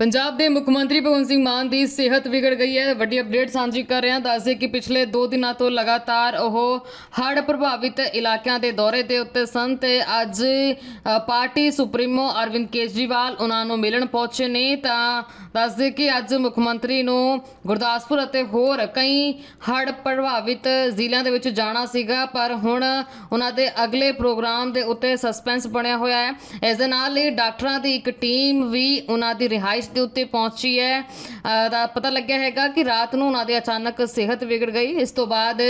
ਪੰਜਾਬ ਦੇ ਮੁੱਖ ਮੰਤਰੀ ਭਗਵੰਤ ਸਿੰਘ ਮਾਨ ਦੀ ਸਿਹਤ ਵਿਗੜ ਗਈ ਹੈ। ਵੱਡੀ ਅਪਡੇਟ ਸਾਂਝੀ ਕਰ ਰਹੇ ਹਾਂ। ਦੱਸਦੇ ਕਿ ਪਿਛਲੇ 2 ਦਿਨਾਂ ਤੋਂ ਲਗਾਤਾਰ ਉਹ ਹੜ੍ਹ ਪ੍ਰਭਾਵਿਤ ਇਲਾਕਿਆਂ ਦੇ ਦੌਰੇ ਤੇ ਉੱਤੇ ਸਨ ਤੇ ਅੱਜ ਪਾਰਟੀ ਸੁਪਰੀਮੋ ਅਰਵਿੰਦ ਕੇਜਰੀਵਾਲ ਉਹਨਾਂ ਨੂੰ ਮਿਲਣ ਪਹੁੰਚੇ ਨੇ। ਤਾਂ ਦੱਸਦੇ ਕਿ ਅੱਜ ਮੁੱਖ ਮੰਤਰੀ ਨੂੰ ਗੁਰਦਾਸਪੁਰ ਅਤੇ ਹੋਰ ਕਈ ਹੜ੍ਹ ਪ੍ਰਭਾਵਿਤ ਜ਼ਿਲ੍ਹਿਆਂ ਦੇ ਵਿੱਚ ਜਾਣਾ ਸੀਗਾ, ਪਰ ਹੁਣ ਉਹਨਾਂ ਦੇ ਅਗਲੇ ਪ੍ਰੋਗਰਾਮ ਦੇ ਉੱਤੇ ਸਸਪੈਂਸ ਬਣਿਆ ਹੋਇਆ ਹੈ। ਇਸ ਦੇ ਨਾਲ ਹੀ ਡਾਕਟਰਾਂ ਦੀ ਇੱਕ ਟੀਮ ਵੀ ਉਹਨਾਂ ਦੀ ਰਿਹਾਇਸ਼ ਦੇ ਉੱਤੇ ਪਹੁੰਚੀ ਹੈ। ਅਹ ਦਾ ਪਤਾ ਲੱਗਿਆ ਹੈਗਾ ਕਿ ਰਾਤ ਨੂੰ ਉਹਨਾਂ ਦੀ ਅਚਾਨਕ ਸਿਹਤ ਵਿਗੜ ਗਈ। ਇਸ ਤੋਂ ਬਾਅਦ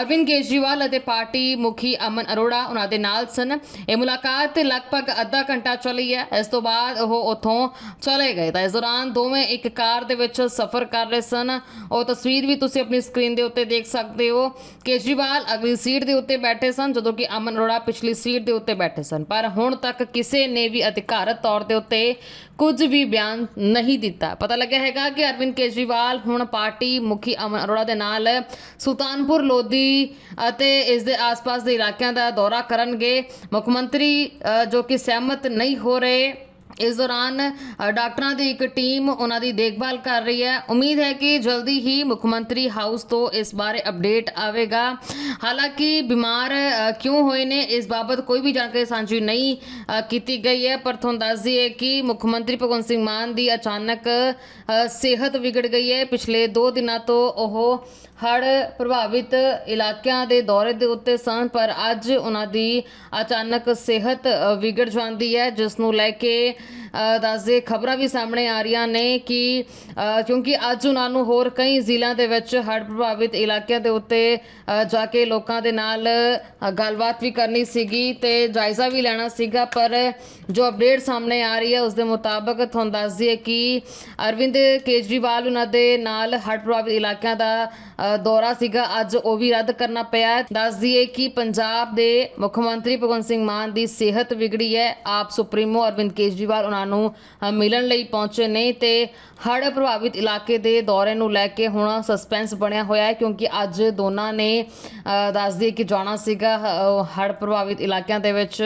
ਅਰਵਿੰਦ ਕੇਜਰੀਵਾਲ ਅਤੇ ਪਾਰਟੀ ਮੁਖੀ ਅਮਨ ਅਰੋੜਾ ਉਹਨਾਂ ਦੇ ਨਾਲ ਸਨ। ਇਹ ਮੁਲਾਕਾਤ ਲਗਭਗ ਅੱਧਾ ਘੰਟਾ ਚੱਲੀ ਹੈ। ਇਸ ਤੋਂ ਬਾਅਦ ਉਹ ਉੱਥੋਂ ਚਲੇ ਗਏ। ਤਾਂ ਇਸ ਦੌਰਾਨ ਦੋਵੇਂ ਇੱਕ ਕਾਰ ਦੇ ਵਿੱਚ ਸਫ਼ਰ ਕਰ ਰਹੇ ਸਨ। ਉਹ ਤਸਵੀਰ ਵੀ ਤੁਸੀਂ ਆਪਣੀ ਸਕਰੀਨ ਦੇ ਉੱਤੇ ਦੇਖ ਸਕਦੇ ਹੋ। ਕੇਜਰੀਵਾਲ ਅਗਲੀ ਸੀਟ ਦੇ ਉੱਤੇ ਬੈਠੇ ਸਨ, ਜਦੋਂ ਕਿ ਅਮਨ ਅਰੋੜਾ ਪਿਛਲੀ ਸੀਟ ਦੇ ਉੱਤੇ ਬੈਠੇ ਸਨ। ਪਰ ਹੁਣ ਤੱਕ ਕਿਸੇ ਨੇ ਵੀ ਅਧਿਕਾਰਤ ਤੌਰ ਦੇ ਉੱਤੇ ਕੁਝ ਵੀ ਬਿਆਨ ਨਹੀਂ ਦਿੱਤਾ। ਪਤਾ ਲੱਗਿਆ ਹੈਗਾ ਕਿ ਅਰਵਿੰਦ ਕੇਜਰੀਵਾਲ ਹੁਣ ਪਾਰਟੀ ਮੁਖੀ ਅਮਨ ਅਰੋੜਾ ਦੇ ਨਾਲ ਸੁਲਤਾਨਪੁਰ, ਲੋਧੀ ਅਤੇ ਇਸ ਦੇ ਆਸ-ਪਾਸ ਦੇ ਇਲਾਕਿਆਂ ਦਾ ਦੌਰਾ ਕਰਨਗੇ। ਮੁੱਖ ਮੰਤਰੀ ਜੋ ਕਿ ਸਹਿਮਤ ਨਹੀਂ ਹੋ ਰਹੇ ਇਸ ਦੌਰਾਨ ਡਾਕਟਰਾਂ ਦੀ ਇੱਕ ਟੀਮ ਉਹਨਾਂ ਦੀ ਦੇਖਭਾਲ ਕਰ ਰਹੀ ਹੈ। ਉਮੀਦ ਹੈ ਕਿ ਜਲਦੀ ਹੀ ਮੁੱਖ ਮੰਤਰੀ ਹਾਊਸ ਤੋਂ ਇਸ ਬਾਰੇ ਅਪਡੇਟ ਆਵੇਗਾ। ਹਾਲਾਂਕਿ ਬਿਮਾਰ ਕਿਉਂ ਹੋਏ ਨੇ, ਇਸ ਬਾਬਤ ਕੋਈ ਵੀ ਜਾਣਕਾਰੀ ਸਾਂਝੀ ਨਹੀਂ ਕੀਤੀ ਗਈ ਹੈ। ਪਰ ਤੁਹਾਨੂੰ ਦੱਸ ਦਈਏ ਕਿ ਮੁੱਖ ਮੰਤਰੀ ਭਗਵੰਤ ਸਿੰਘ ਮਾਨ ਦੀ ਅਚਾਨਕ ਸਿਹਤ ਵਿਗੜ ਗਈ ਹੈ। ਪਿਛਲੇ 2 ਦਿਨਾਂ ਤੋਂ ਉਹ ਹੜ੍ਹ ਪ੍ਰਭਾਵਿਤ ਇਲਾਕਿਆਂ ਦੇ ਦੌਰੇ ਦੇ ਉੱਤੇ ਸਨ, ਪਰ ਅੱਜ ਉਹਨਾਂ ਦੀ ਅਚਾਨਕ ਸਿਹਤ ਵਿਗੜ ਜਾਂਦੀ ਹੈ, ਜਿਸ ਨੂੰ ਲੈ ਕੇ ਦੱਸਦੇ ਖਬਰਾਂ ਵੀ ਸਾਹਮਣੇ ਆ ਰਹੀਆਂ ਨੇ ਕਿ ਕਿਉਂਕਿ ਅੱਜ ਉਹਨਾਂ ਨੂੰ ਹੋਰ ਕਈ ਜ਼ਿਲ੍ਹਿਆਂ ਦੇ ਵਿੱਚ ਹੜ੍ਹ ਪ੍ਰਭਾਵਿਤ ਇਲਾਕਿਆਂ ਦੇ ਉੱਤੇ ਜਾ ਕੇ ਲੋਕਾਂ ਦੇ ਨਾਲ ਗੱਲਬਾਤ ਵੀ ਕਰਨੀ ਸੀਗੀ ਤੇ ਜਾਇਜ਼ਾ ਵੀ ਲੈਣਾ ਸੀਗਾ, ਪਰ ਜੋ ਅਪਡੇਟ ਸਾਹਮਣੇ ਆ ਰਹੀ ਹੈ, ਉਸ ਦੇ ਮੁਤਾਬਕ ਤੁਹਾਨੂੰ ਦੱਸ ਦਈਏ ਕਿ ਅਰਵਿੰਦ ਕੇਜਰੀਵਾਲ ਉਹਨਾਂ ਦੇ ਨਾਲ ਹੜ੍ਹ ਪ੍ਰਭਾਵਿਤ ਇਲਾਕਿਆਂ ਦਾ ਦੌਰਾ ਸੀਗਾ ਅੱਜ ਉਹ ਵੀ ਰੱਦ ਕਰਨਾ ਪਿਆ ਹੈ। ਦੱਸ ਦਈਏ ਕਿ ਪੰਜਾਬ ਦੇ ਮੁੱਖ ਮੰਤਰੀ ਭਗਵੰਤ ਸਿੰਘ ਮਾਨ ਦੀ ਸਿਹਤ ਵਿਗੜੀ ਹੈ ਆਪ ਸੁਪਰੀਮੋ ਅਰਵਿੰਦ ਕੇਜਰੀਵਾਲ ਉਹਨਾਂ ਨੂੰ ਮਿਲਣ ਲਈ ਪਹੁੰਚੇ ਨੇ ਤੇ ਹੜ੍ਹ ਪ੍ਰਭਾਵਿਤ ਇਲਾਕੇ ਦੇ ਦੌਰੇ ਨੂੰ ਲੈ ਕੇ ਹੁਣ ਸਸਪੈਂਸ ਬਣਿਆ ਹੋਇਆ ਹੈ ਕਿਉਂਕਿ ਅੱਜ ਦੋਨਾਂ ਨੇ ਦੱਸ ਦਈਏ ਕਿ ਜਾਣਾ ਸੀਗਾ ਹੜ੍ਹ ਪ੍ਰਭਾਵਿਤ ਇਲਾਕਿਆਂ ਦੇ ਵਿੱਚ।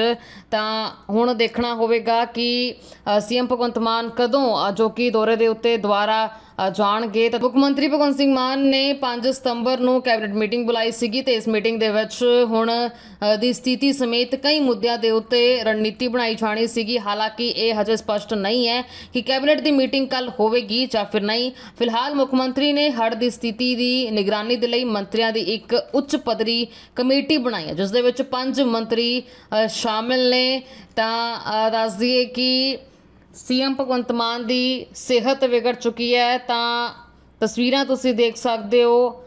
ਤਾਂ ਹੁਣ ਦੇਖਣਾ ਹੋਵੇਗਾ ਕਿ ਸੀਐਮ ਭਗਵੰਤ ਮਾਨ ਕਦੋਂ ਜੋ ਕਿ ਦੌਰੇ ਦੇ ਉੱਤੇ ਦੁਬਾਰਾ ਜਾਣਗੇ। ਤਾਂ ਮੁੱਖ ਮੰਤਰੀ ਭਗਵੰਤ ਸਿੰਘ ਮਾਨ ਨੇ 5 ਸਤੰਬਰ ਨੂੰ ਕੈਬਨਿਟ ਮੀਟਿੰਗ ਬੁਲਾਈ ਸੀਗੀ ਤੇ ਇਸ ਮੀਟਿੰਗ ਦੇ ਵਿੱਚ ਹੁਣ ਦੀ ਸਥਿਤੀ ਸਮੇਤ ਕਈ ਮੁੱਦਿਆਂ ਦੇ ਉੱਤੇ ਰਣਨੀਤੀ ਬਣਾਈ ਜਾਣੀ ਸੀਗੀ। ਹਾਲਾਂਕਿ ਇਹ ਹਜੇ ਸਪਸ਼ਟ ਨਹੀਂ ਹੈ ਕਿ ਕੈਬਨਿਟ ਦੀ ਮੀਟਿੰਗ ਕੱਲ ਹੋਵੇਗੀ ਜਾਂ ਫਿਰ ਨਹੀਂ। ਫਿਲਹਾਲ ਮੁੱਖ ਮੰਤਰੀ ਨੇ ਹੜ੍ਹ ਦੀ ਸਥਿਤੀ ਦੀ ਨਿਗਰਾਨੀ ਦੇ ਲਈ ਮੰਤਰੀਆਂ ਦੀ ਇੱਕ ਉੱਚ ਪੱਧਰੀ ਕਮੇਟੀ ਬਣਾਈ ਹੈ ਜਿਸ ਦੇ ਵਿੱਚ ਪੰਜ ਮੰਤਰੀ ਸ਼ਾਮਿਲ ਨੇ। ਤਾਂ ਅ, ਦੱਸ ਦਈਏ ਕਿ ਸੀਐਮ ਭਗਵੰਤ ਮਾਨ ਦੀ ਸਿਹਤ ਵਿਗੜ ਚੁੱਕੀ ਹੈ ਤਾਂ ਤਸਵੀਰਾਂ ਤੁਸੀਂ ਦੇਖ ਸਕਦੇ ਹੋ।